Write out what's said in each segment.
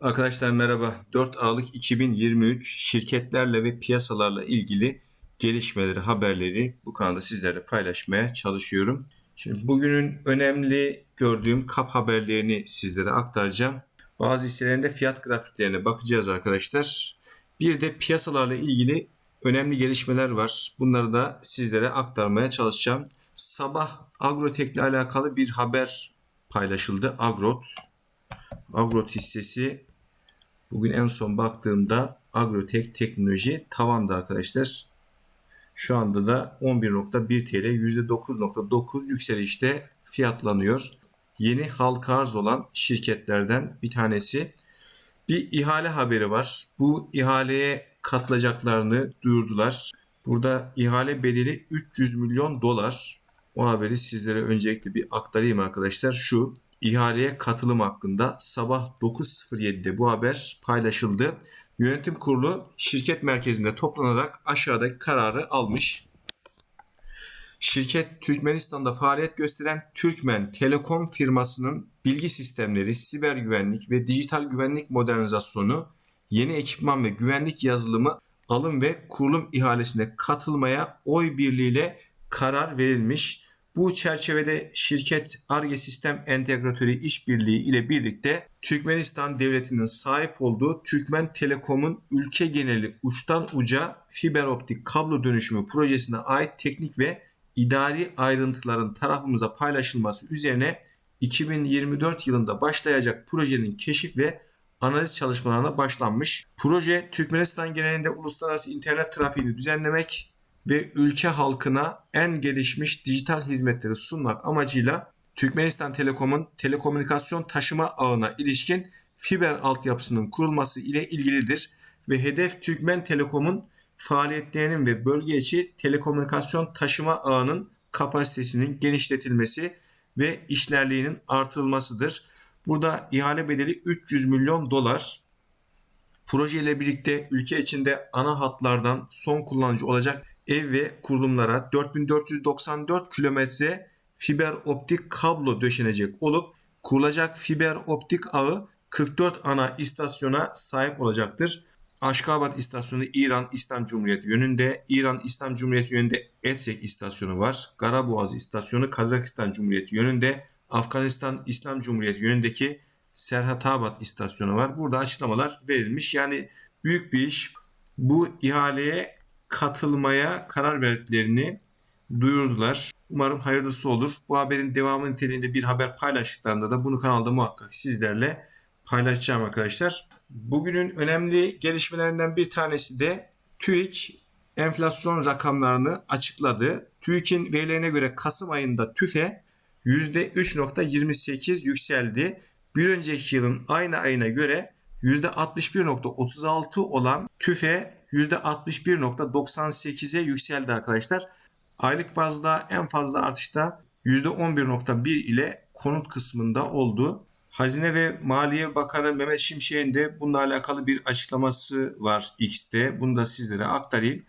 Arkadaşlar merhaba. 4 Aralık 2023 şirketlerle ve piyasalarla ilgili gelişmeleri, haberleri bu kanalda sizlerle paylaşmaya çalışıyorum. Şimdi bugünün önemli gördüğüm kap haberlerini sizlere aktaracağım. Bazı hisselerinde fiyat grafiklerine bakacağız arkadaşlar. Bir de piyasalarla ilgili önemli gelişmeler var. Bunları da sizlere aktarmaya çalışacağım. Sabah Agrotek ile alakalı bir haber paylaşıldı. Agrot. Agrot hissesi bugün en son baktığımda Agrotek Teknoloji tavanda arkadaşlar. Şu anda da 11.1 TL %9.9 yükselişte fiyatlanıyor. Yeni halka arz olan şirketlerden bir tanesi. Bir ihale haberi var. Bu ihaleye katılacaklarını duyurdular. Burada ihale bedeli 300 milyon dolar. O haberi sizlere öncelikle bir aktarayım arkadaşlar. Şu ihaleye katılım hakkında sabah 9.07'de bu haber paylaşıldı. Yönetim kurulu şirket merkezinde toplanarak aşağıdaki kararı almış. Şirket Türkmenistan'da faaliyet gösteren Türkmen Telekom firmasının bilgi sistemleri, siber güvenlik ve dijital güvenlik modernizasyonu, yeni ekipman ve güvenlik yazılımı alım ve kurulum ihalesine katılmaya oy birliğiyle karar verilmiş. Bu çerçevede şirket ARGE Sistem Entegratörü İşbirliği ile birlikte Türkmenistan Devleti'nin sahip olduğu Türkmen Telekom'un ülke geneli uçtan uca fiber optik kablo dönüşümü projesine ait teknik ve idari ayrıntıların tarafımıza paylaşılması üzerine 2024 yılında başlayacak projenin keşif ve analiz çalışmalarına başlanmış. Proje Türkmenistan genelinde uluslararası internet trafiğini düzenlemek ve ülke halkına en gelişmiş dijital hizmetleri sunmak amacıyla Türkmenistan Telekom'un telekomünikasyon taşıma ağına ilişkin fiber altyapısının kurulması ile ilgilidir ve hedef Türkmen Telekom'un faaliyetlerinin ve bölge içi telekomünikasyon taşıma ağının kapasitesinin genişletilmesi ve işlerliğinin artırılmasıdır. Burada ihale bedeli 300 milyon dolar. Proje ile birlikte ülke içinde ana hatlardan son kullanıcı olacak ev ve kurulumlara 4494 kilometre fiber optik kablo döşenecek olup kurulacak fiber optik ağı 44 ana istasyona sahip olacaktır. Aşkabat istasyonu İran İslam Cumhuriyeti yönünde, İran İslam Cumhuriyeti yönünde Ersek istasyonu var. Karaboğaz istasyonu Kazakistan Cumhuriyeti yönünde, Afganistan İslam Cumhuriyeti yönündeki Serhatabat istasyonu var. Burada açıklamalar verilmiş. Yani büyük bir iş. Bu ihaleye katılmaya karar verdiklerini duyurdular. Umarım hayırlısı olur. Bu haberin devamı niteliğinde bir haber paylaştıklarında da bunu kanalda muhakkak sizlerle paylaşacağım arkadaşlar. Bugünün önemli gelişmelerinden bir tanesi de TÜİK enflasyon rakamlarını açıkladı. TÜİK'in verilerine göre Kasım ayında TÜFE %3.28 yükseldi. Bir önceki yılın aynı ayına göre %61.36 olan TÜFE %61.98'e yükseldi arkadaşlar. Aylık bazda en fazla artışta %11.1 ile konut kısmında oldu. Hazine ve Maliye Bakanı Mehmet Şimşek'in de bununla alakalı bir açıklaması var X'te. Bunu da sizlere aktarayım.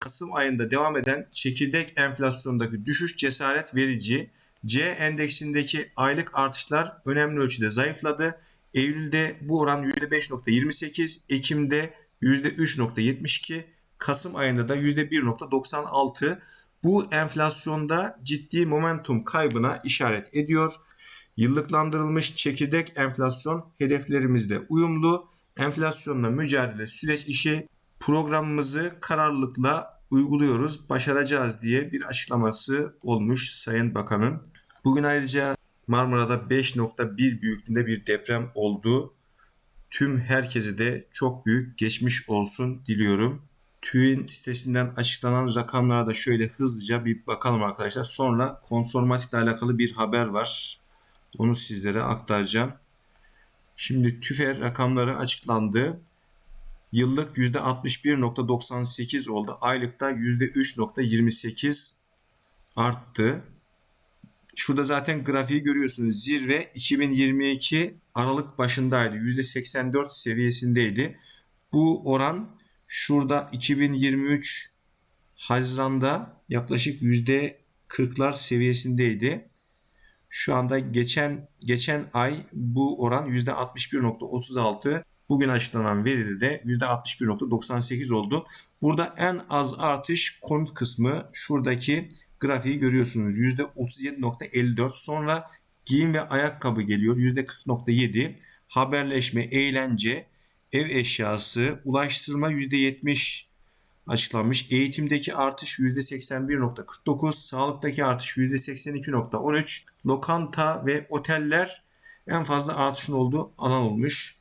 Kasım ayında devam eden çekirdek enflasyondaki düşüş cesaret verici. C endeksindeki aylık artışlar önemli ölçüde zayıfladı. Eylül'de bu oran %5.28, Ekim'de %3.72, Kasım ayında da %1.96. Bu enflasyonda ciddi momentum kaybına işaret ediyor. Yıllıklandırılmış çekirdek enflasyon hedeflerimizde uyumlu. Enflasyonla mücadele süreç işi programımızı kararlılıkla uyguluyoruz, başaracağız diye bir açıklaması olmuş Sayın Bakan'ın. Bugün ayrıca Marmara'da 5.1 büyüklüğünde bir deprem oldu. Tüm herkese de çok büyük geçmiş olsun diliyorum. TÜİ'nin sitesinden açıklanan rakamlara da şöyle hızlıca bir bakalım arkadaşlar. Sonra konsormatik ile alakalı bir haber var. Onu sizlere aktaracağım. Şimdi TÜFE rakamları açıklandı. Yıllık %61.98 oldu. Aylıkta %3.28 arttı. Şurada zaten grafiği görüyorsunuz. Zirve 2022 Aralık başındaydı. %84 seviyesindeydi. Bu oran şurada 2023 Haziran'da yaklaşık %40'lar seviyesindeydi. Şu anda geçen geçen ay bu oran %61.36. Bugün açıklanan veride de %61.98 oldu. Burada en az artış konut kısmı şuradaki grafiği görüyorsunuz. %37.54 sonra giyim ve ayakkabı geliyor %40.7 haberleşme, eğlence, ev eşyası, ulaştırma %70 açıklanmış. Eğitimdeki artış %81.49, sağlıktaki artış %82.13, lokanta ve oteller en fazla artışın olduğu alan olmuş.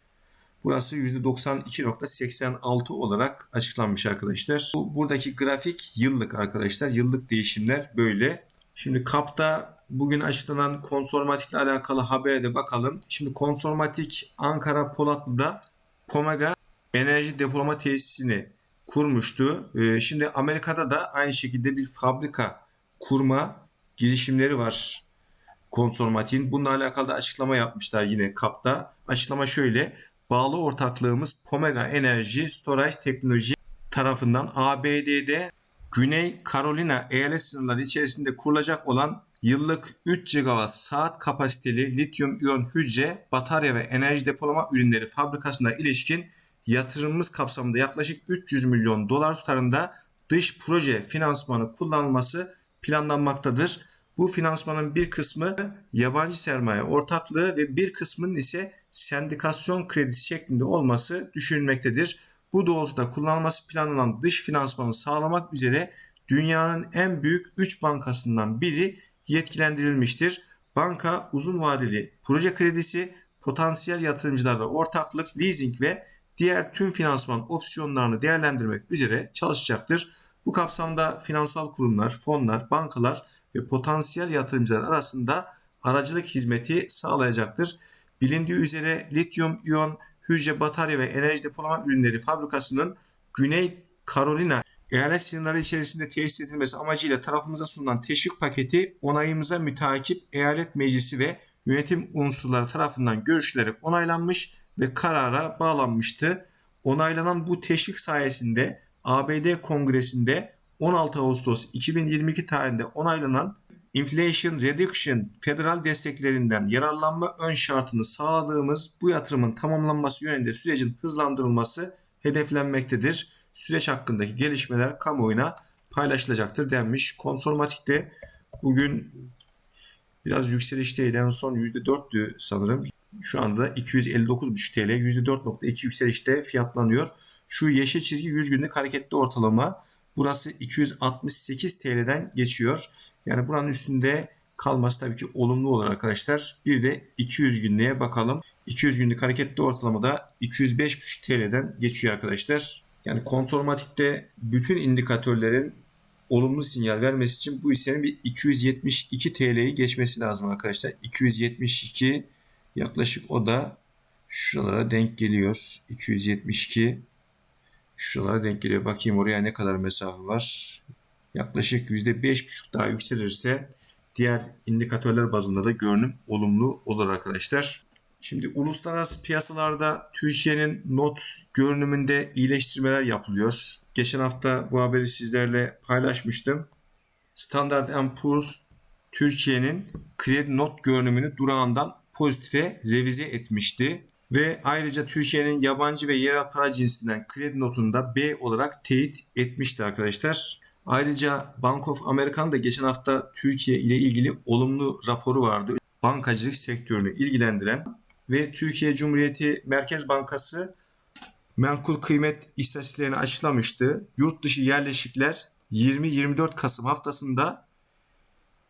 Burası %92.86 olarak açıklanmış arkadaşlar. Bu, buradaki grafik yıllık arkadaşlar. Yıllık değişimler böyle. Şimdi KAP'ta bugün açıklanan konsormatikle alakalı habere de bakalım. Şimdi konsormatik Ankara Polatlı'da Pomega enerji depolama tesisini kurmuştu. Ee, Şimdi Amerika'da da aynı şekilde bir fabrika kurma girişimleri var konsormatiğin. Bununla alakalı da açıklama yapmışlar yine KAP'ta. Açıklama şöyle. Bağlı ortaklığımız Pomega Enerji Storage Teknoloji tarafından ABD'de Güney Carolina eyalet sınırları içerisinde kurulacak olan yıllık 3 GW saat kapasiteli lityum iyon hücre, batarya ve enerji depolama ürünleri fabrikasına ilişkin yatırımımız kapsamında yaklaşık 300 milyon dolar tutarında dış proje finansmanı kullanılması planlanmaktadır. Bu finansmanın bir kısmı yabancı sermaye ortaklığı ve bir kısmının ise sendikasyon kredisi şeklinde olması düşünülmektedir. Bu doğrultuda kullanılması planlanan dış finansmanı sağlamak üzere dünyanın en büyük 3 bankasından biri yetkilendirilmiştir. Banka uzun vadeli proje kredisi, potansiyel yatırımcılarla ortaklık, leasing ve diğer tüm finansman opsiyonlarını değerlendirmek üzere çalışacaktır. Bu kapsamda finansal kurumlar, fonlar, bankalar ve potansiyel yatırımcılar arasında aracılık hizmeti sağlayacaktır. Bilindiği üzere lityum iyon hücre batarya ve enerji depolama ürünleri fabrikasının Güney Carolina eyalet sınırları içerisinde tesis edilmesi amacıyla tarafımıza sunulan teşvik paketi onayımıza müteakip eyalet meclisi ve yönetim unsurları tarafından görüşülerek onaylanmış ve karara bağlanmıştı. Onaylanan bu teşvik sayesinde ABD Kongresi'nde 16 Ağustos 2022 tarihinde onaylanan Inflation Reduction federal desteklerinden yararlanma ön şartını sağladığımız bu yatırımın tamamlanması yönünde sürecin hızlandırılması hedeflenmektedir. Süreç hakkındaki gelişmeler kamuoyuna paylaşılacaktır denmiş. Konsormatik'te bugün biraz yükselişteydi. En son %4'tü sanırım. Şu anda 259,5 TL %4.2 yükselişte fiyatlanıyor. Şu yeşil çizgi 100 günlük hareketli ortalama. Burası 268 TL'den geçiyor. Yani buranın üstünde kalması tabii ki olumlu olur arkadaşlar. Bir de 200 günlüğe bakalım. 200 günlük hareketli ortalamada 205,5 TL'den geçiyor arkadaşlar. Yani konsormatikte bütün indikatörlerin olumlu sinyal vermesi için bu hissenin bir 272 TL'yi geçmesi lazım arkadaşlar. 272 yaklaşık o da şuralara denk geliyor. 272 şuralara denk geliyor. Bakayım oraya ne kadar mesafe var. Yaklaşık %5,5 daha yükselirse diğer indikatörler bazında da görünüm olumlu olur arkadaşlar. Şimdi uluslararası piyasalarda Türkiye'nin not görünümünde iyileştirmeler yapılıyor. Geçen hafta bu haberi sizlerle paylaşmıştım. Standard Poor's Türkiye'nin kredi not görünümünü durağından pozitife revize etmişti. Ve ayrıca Türkiye'nin yabancı ve yerel para cinsinden kredi notunu da B olarak teyit etmişti arkadaşlar. Ayrıca Bank of America'nın da geçen hafta Türkiye ile ilgili olumlu raporu vardı. Bankacılık sektörünü ilgilendiren ve Türkiye Cumhuriyeti Merkez Bankası menkul kıymet istatistiklerini açıklamıştı. Yurt dışı yerleşikler 20-24 Kasım haftasında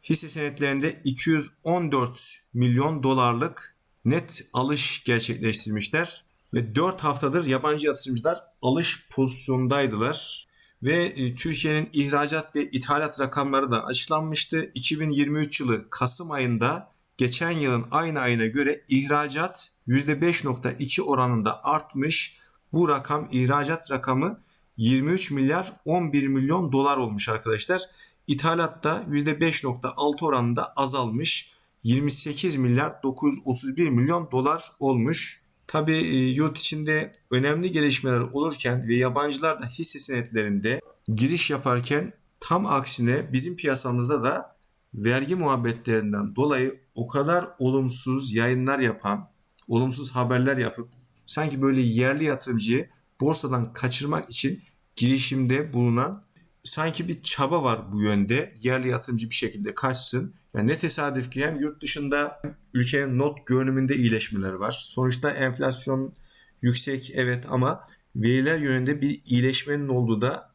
hisse senetlerinde 214 milyon dolarlık net alış gerçekleştirmişler ve 4 haftadır yabancı yatırımcılar alış pozisyondaydılar ve e, Türkiye'nin ihracat ve ithalat rakamları da açıklanmıştı. 2023 yılı Kasım ayında geçen yılın aynı ayına göre ihracat %5.2 oranında artmış. Bu rakam ihracat rakamı 23 milyar 11 milyon dolar olmuş arkadaşlar. İthalatta %5.6 oranında azalmış. 28 milyar 931 milyon dolar olmuş. Tabi yurt içinde önemli gelişmeler olurken ve yabancılar da hisse senetlerinde giriş yaparken tam aksine bizim piyasamızda da vergi muhabbetlerinden dolayı o kadar olumsuz yayınlar yapan, olumsuz haberler yapıp sanki böyle yerli yatırımcıyı borsadan kaçırmak için girişimde bulunan sanki bir çaba var bu yönde. Yerli yatırımcı bir şekilde kaçsın. Yani ne tesadüf ki hem yurt dışında ülkenin not görünümünde iyileşmeler var. Sonuçta enflasyon yüksek evet ama veriler yönünde bir iyileşmenin olduğu da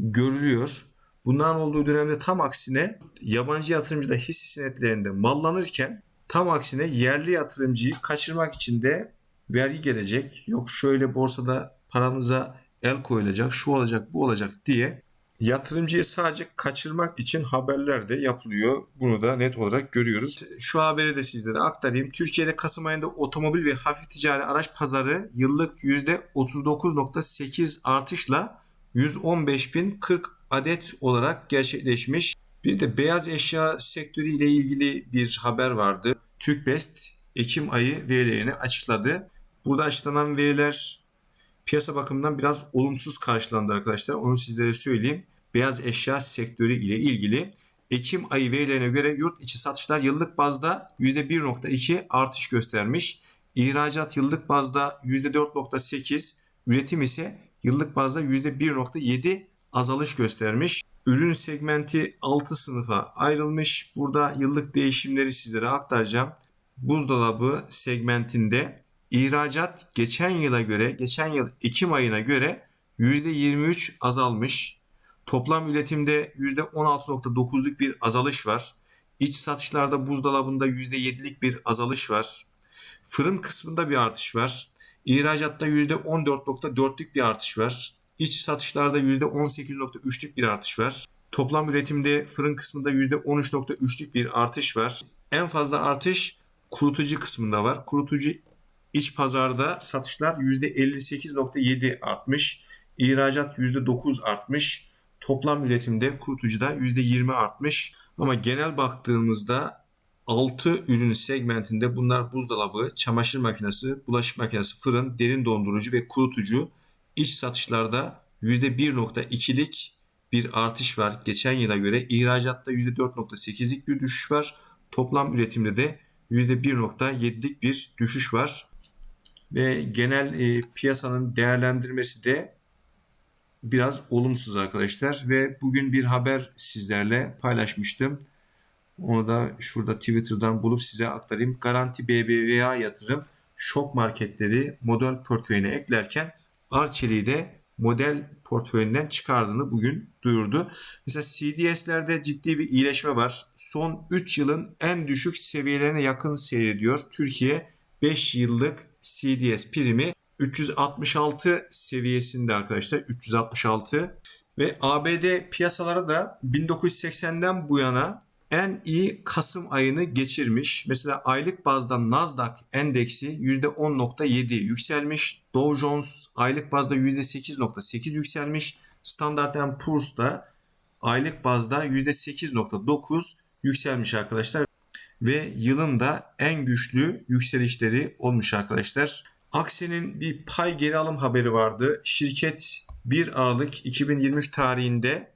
görülüyor. Bundan olduğu dönemde tam aksine yabancı yatırımcı da hisse senetlerinde mallanırken tam aksine yerli yatırımcıyı kaçırmak için de vergi gelecek. Yok şöyle borsada paranıza el koyulacak, şu olacak, bu olacak diye yatırımcıyı sadece kaçırmak için haberler de yapılıyor. Bunu da net olarak görüyoruz. Şu haberi de sizlere aktarayım. Türkiye'de Kasım ayında otomobil ve hafif ticari araç pazarı yıllık %39.8 artışla 115.040 adet olarak gerçekleşmiş. Bir de beyaz eşya sektörü ile ilgili bir haber vardı. TÜRKBEST Ekim ayı verilerini açıkladı. Burada açıklanan veriler piyasa bakımından biraz olumsuz karşılandı arkadaşlar. Onu sizlere söyleyeyim. Beyaz eşya sektörü ile ilgili Ekim ayı verilerine göre yurt içi satışlar yıllık bazda %1.2 artış göstermiş. İhracat yıllık bazda %4.8, üretim ise yıllık bazda %1.7 azalış göstermiş. Ürün segmenti 6 sınıfa ayrılmış. Burada yıllık değişimleri sizlere aktaracağım. Buzdolabı segmentinde ihracat geçen yıla göre, geçen yıl Ekim ayına göre %23 azalmış. Toplam üretimde %16.9'luk bir azalış var. İç satışlarda buzdolabında %7'lik bir azalış var. Fırın kısmında bir artış var. İhracatta %14.4'lük bir artış var. İç satışlarda %18.3'lük bir artış var. Toplam üretimde fırın kısmında %13.3'lük bir artış var. En fazla artış kurutucu kısmında var. Kurutucu iç pazarda satışlar %58.7 artmış. İhracat %9 artmış. Toplam üretimde kurutucuda %20 artmış. Ama genel baktığımızda 6 ürün segmentinde bunlar buzdolabı, çamaşır makinesi, bulaşık makinesi, fırın, derin dondurucu ve kurutucu iç satışlarda %1.2'lik bir artış var geçen yıla göre. İhracatta %4.8'lik bir düşüş var. Toplam üretimde de %1.7'lik bir düşüş var. Ve genel e, piyasanın değerlendirmesi de biraz olumsuz arkadaşlar. Ve bugün bir haber sizlerle paylaşmıştım. Onu da şurada Twitter'dan bulup size aktarayım. Garanti BBVA yatırım şok marketleri model portföyüne eklerken Arçelik'i de model portföyünden çıkardığını bugün duyurdu. Mesela CDS'lerde ciddi bir iyileşme var. Son 3 yılın en düşük seviyelerine yakın seyrediyor. Türkiye 5 yıllık CDS primi 366 seviyesinde arkadaşlar. 366 ve ABD piyasaları da 1980'den bu yana en iyi Kasım ayını geçirmiş. Mesela aylık bazda Nasdaq endeksi %10.7 yükselmiş. Dow Jones aylık bazda %8.8 yükselmiş. Standard Poor's da aylık bazda %8.9 yükselmiş arkadaşlar. Ve yılın da en güçlü yükselişleri olmuş arkadaşlar. Akse'nin bir pay geri alım haberi vardı. Şirket 1 Aralık 2023 tarihinde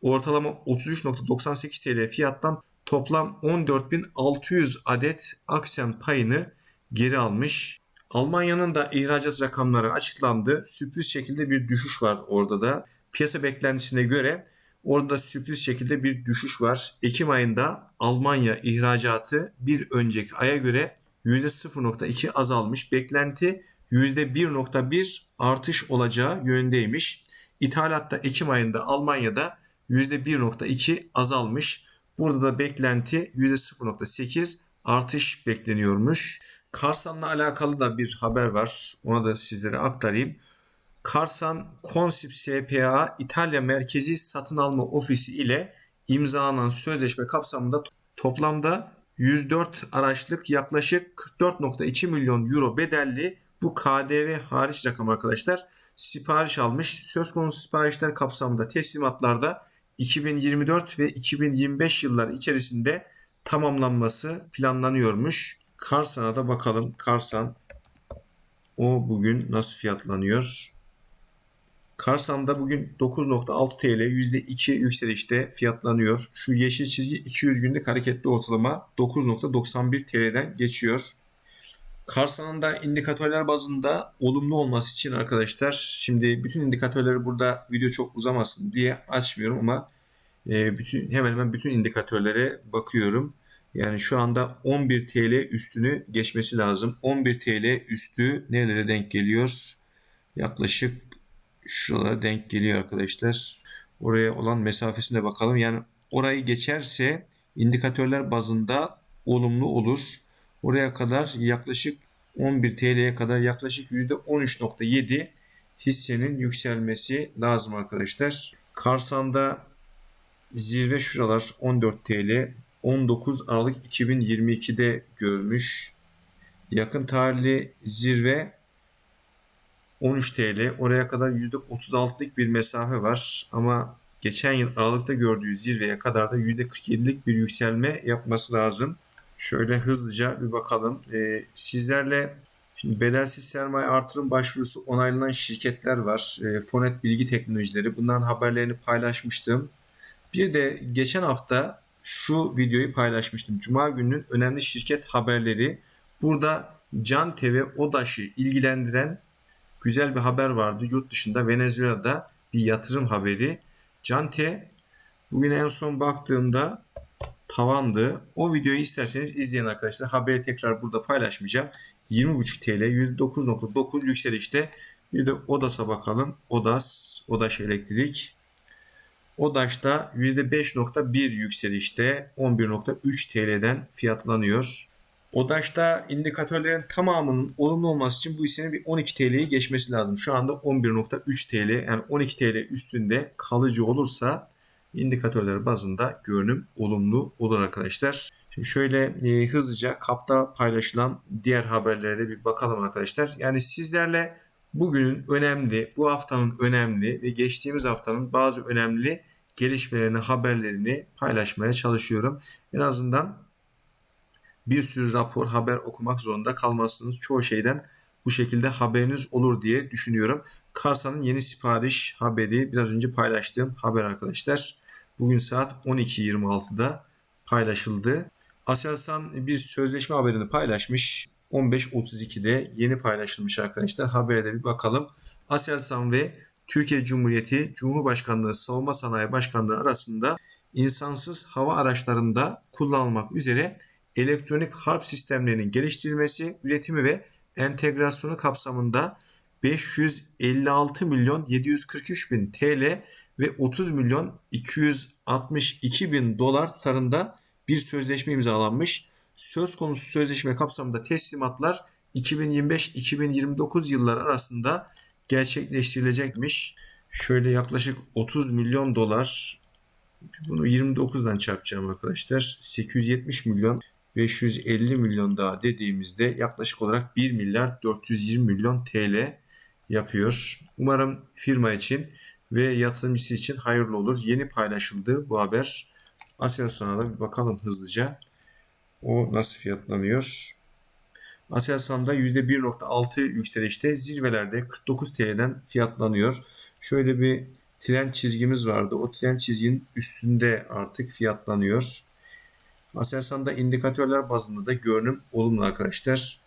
ortalama 33.98 TL fiyattan toplam 14.600 adet Aksen payını geri almış. Almanya'nın da ihracat rakamları açıklandı. Sürpriz şekilde bir düşüş var orada da. Piyasa beklentisine göre orada da sürpriz şekilde bir düşüş var. Ekim ayında Almanya ihracatı bir önceki aya göre %0.2 azalmış. Beklenti %1.1 artış olacağı yönündeymiş. İthalatta Ekim ayında Almanya'da %1.2 azalmış. Burada da beklenti %0.8 artış bekleniyormuş. Karsan'la alakalı da bir haber var. Ona da sizlere aktarayım. Karsan Consip SPA İtalya Merkezi Satın Alma Ofisi ile imzalanan sözleşme kapsamında toplamda 104 araçlık yaklaşık 44.2 milyon euro bedelli bu KDV hariç rakam arkadaşlar sipariş almış. Söz konusu siparişler kapsamında teslimatlarda 2024 ve 2025 yılları içerisinde tamamlanması planlanıyormuş. Karsan'a da bakalım. Karsan o bugün nasıl fiyatlanıyor? Karsan'da bugün 9.6 TL %2 yükselişte fiyatlanıyor. Şu yeşil çizgi 200 günlük hareketli ortalama 9.91 TL'den geçiyor. Karsan'ın da indikatörler bazında olumlu olması için arkadaşlar şimdi bütün indikatörleri burada video çok uzamasın diye açmıyorum ama e, bütün hemen hemen bütün indikatörlere bakıyorum. Yani şu anda 11 TL üstünü geçmesi lazım. 11 TL üstü nerelere denk geliyor? Yaklaşık şuralara denk geliyor arkadaşlar. Oraya olan mesafesine bakalım. Yani orayı geçerse indikatörler bazında olumlu olur. Oraya kadar yaklaşık 11 TL'ye kadar yaklaşık %13.7 hissenin yükselmesi lazım arkadaşlar. Karsan'da zirve şuralar 14 TL 19 Aralık 2022'de görmüş. Yakın tarihli zirve 13 TL. Oraya kadar %36'lık bir mesafe var ama geçen yıl Aralık'ta gördüğü zirveye kadar da %47'lik bir yükselme yapması lazım. Şöyle hızlıca bir bakalım. Ee, sizlerle şimdi bedelsiz sermaye artırım başvurusu onaylanan şirketler var. Ee, Fonet Bilgi Teknolojileri. Bunların haberlerini paylaşmıştım. Bir de geçen hafta şu videoyu paylaşmıştım. Cuma gününün önemli şirket haberleri. Burada Can TV ODAŞ'ı ilgilendiren güzel bir haber vardı. Yurt dışında Venezuela'da bir yatırım haberi. Can T bugün en son baktığımda tavandı. O videoyu isterseniz izleyin arkadaşlar. Haberi tekrar burada paylaşmayacağım. 20.5 TL %9.9 yükselişte. Bir de ODAS'a bakalım. ODAS, ODAŞ Elektrik. ODAŞ'ta %5.1 yükselişte 11.3 TL'den fiyatlanıyor. ODAŞ'ta indikatörlerin tamamının olumlu olması için bu hissenin bir 12 TL'yi geçmesi lazım. Şu anda 11.3 TL yani 12 TL üstünde kalıcı olursa indikatörler bazında görünüm olumlu olur arkadaşlar. Şimdi şöyle e, hızlıca kapta paylaşılan diğer haberlere de bir bakalım arkadaşlar. Yani sizlerle bugünün önemli, bu haftanın önemli ve geçtiğimiz haftanın bazı önemli gelişmelerini, haberlerini paylaşmaya çalışıyorum. En azından bir sürü rapor, haber okumak zorunda kalmazsınız. Çoğu şeyden bu şekilde haberiniz olur diye düşünüyorum. Karsa'nın yeni sipariş haberi biraz önce paylaştığım haber arkadaşlar. Bugün saat 12.26'da paylaşıldı. Aselsan bir sözleşme haberini paylaşmış. 15.32'de yeni paylaşılmış arkadaşlar. Habere de bir bakalım. Aselsan ve Türkiye Cumhuriyeti Cumhurbaşkanlığı Savunma Sanayi Başkanlığı arasında insansız hava araçlarında kullanılmak üzere elektronik harp sistemlerinin geliştirilmesi, üretimi ve entegrasyonu kapsamında 556 milyon 743 bin TL ve 30 milyon 262 bin dolar tutarında bir sözleşme imzalanmış. Söz konusu sözleşme kapsamında teslimatlar 2025-2029 yılları arasında gerçekleştirilecekmiş. Şöyle yaklaşık 30 milyon dolar bunu 29'dan çarpacağım arkadaşlar. 870 milyon 550 milyon daha dediğimizde yaklaşık olarak 1 milyar 420 milyon TL yapıyor. Umarım firma için ve yatırımcısı için hayırlı olur. Yeni paylaşıldı bu haber. Aselsan'a da bir bakalım hızlıca. O nasıl fiyatlanıyor? Aselsan'da %1.6 yükselişte zirvelerde 49 TL'den fiyatlanıyor. Şöyle bir tren çizgimiz vardı. O tren çizginin üstünde artık fiyatlanıyor. Aselsan'da indikatörler bazında da görünüm olumlu arkadaşlar.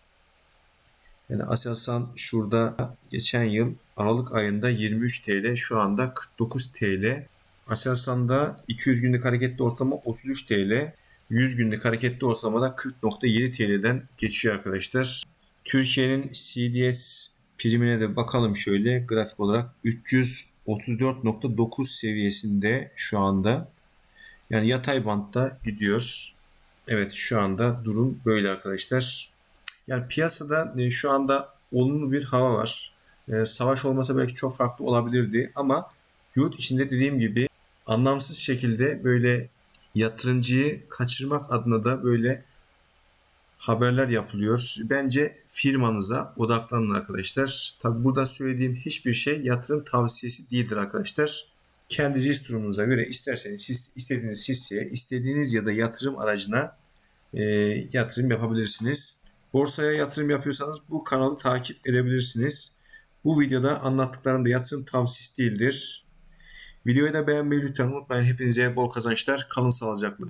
Yani Aselsan şurada geçen yıl Aralık ayında 23 TL şu anda 49 TL. Aselsan'da 200 günlük hareketli ortalama 33 TL. 100 günlük hareketli ortalamada 40.7 TL'den geçiyor arkadaşlar. Türkiye'nin CDS primine de bakalım şöyle grafik olarak 334.9 seviyesinde şu anda. Yani yatay bantta gidiyor. Evet şu anda durum böyle arkadaşlar. Yani piyasada e, şu anda olumlu bir hava var. E, savaş olmasa belki çok farklı olabilirdi ama yurt içinde dediğim gibi anlamsız şekilde böyle yatırımcıyı kaçırmak adına da böyle haberler yapılıyor. Bence firmanıza odaklanın arkadaşlar. Tabi burada söylediğim hiçbir şey yatırım tavsiyesi değildir arkadaşlar. Kendi risk durumunuza göre isterseniz his, istediğiniz hisseye, istediğiniz ya da yatırım aracına e, yatırım yapabilirsiniz. Borsaya yatırım yapıyorsanız bu kanalı takip edebilirsiniz. Bu videoda anlattıklarım da yatırım tavsiyesi değildir. Videoyu da beğenmeyi lütfen unutmayın. Hepinize bol kazançlar. Kalın sağlıcakla.